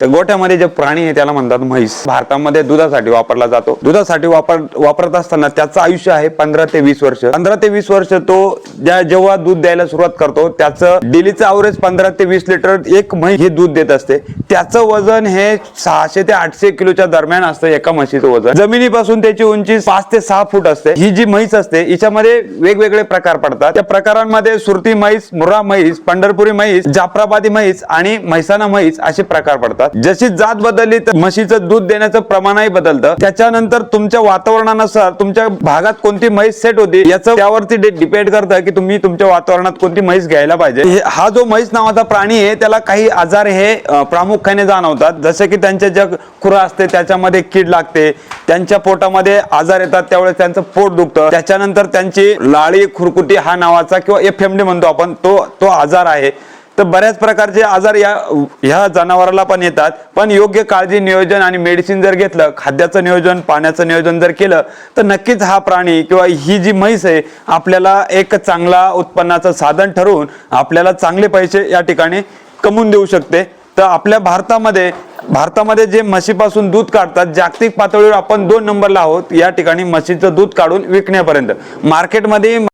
तर गोठ्यामध्ये जे प्राणी आहे त्याला म्हणतात म्हैस. भारतामध्ये दुधासाठी वापरला जातो. दुधासाठी वापर वापरत असताना त्याचं आयुष्य आहे पंधरा ते वीस वर्ष. पंधरा ते वीस वर्ष तो ज्या जेव्हा दूध द्यायला सुरुवात करतो त्याचं डेलीचं अवरेज पंधरा ते वीस लिटर एक म्हैस हे दूध देत असते. त्याचं वजन हे सहाशे ते आठशे किलोच्या दरम्यान असतं एका म्हशीचं वजन. जमिनीपासून त्याची उंची पाच ते सहा फूट असते. ही जी म्हैस असते हिच्यामध्ये वेगवेगळे प्रकार पडतात. त्या प्रकारांमध्ये सुरती म्हैस मुर्रा म्हैस पंढरपुरी म्हैस जाफराबादी म्हैस आणि म्हैसाना म्हैस असे प्रकार पडतात. जशी जात बदलली तर म्हशीचं दूध देण्याचं प्रमाणही बदलतं. त्याच्यानंतर तुमच्या वातावरणानुसार तुमच्या भागात कोणती म्हैस सेट होती याचं त्यावरती डिपेंड करतं की तुम्ही तुमच्या वातावरणात कोणती म्हैस घ्यायला पाहिजे. हा जो म्हैस नावाचा प्राणी आहे त्याला काही आजार हे प्रामुख्याने जाणवतात. जसे की त्यांचे जे खुरा असते त्याच्यामध्ये कीड लागते. त्यांच्या पोटामध्ये आजार येतात त्यावेळेस त्यांचं पोट दुखतं. त्याच्यानंतर त्यांची लाळी खुरकुटी हा नावाचा किंवा एफ एम डी म्हणतो आपण तो तो आजार आहे. तर बऱ्याच प्रकारचे आजार या ह्या जनावराला पण येतात. पण योग्य काळजी नियोजन आणि मेडिसिन जर घेतलं खाद्याचं नियोजन पाण्याचं नियोजन जर केलं तर नक्कीच हा प्राणी किंवा ही जी म्हैस आहे आपल्याला एक चांगला उत्पन्नाचं साधन ठरवून आपल्याला चांगले पैसे या ठिकाणी कमवून देऊ शकते. तर आपल्या भारतामध्ये भारतामध्ये जे म्हशीपासून दूध काढतात जागतिक पातळीवर आपण दोन नंबरला आहोत. या ठिकाणी म्हशीचं दूध काढून विकण्यापर्यंत. मार्केटमध्ये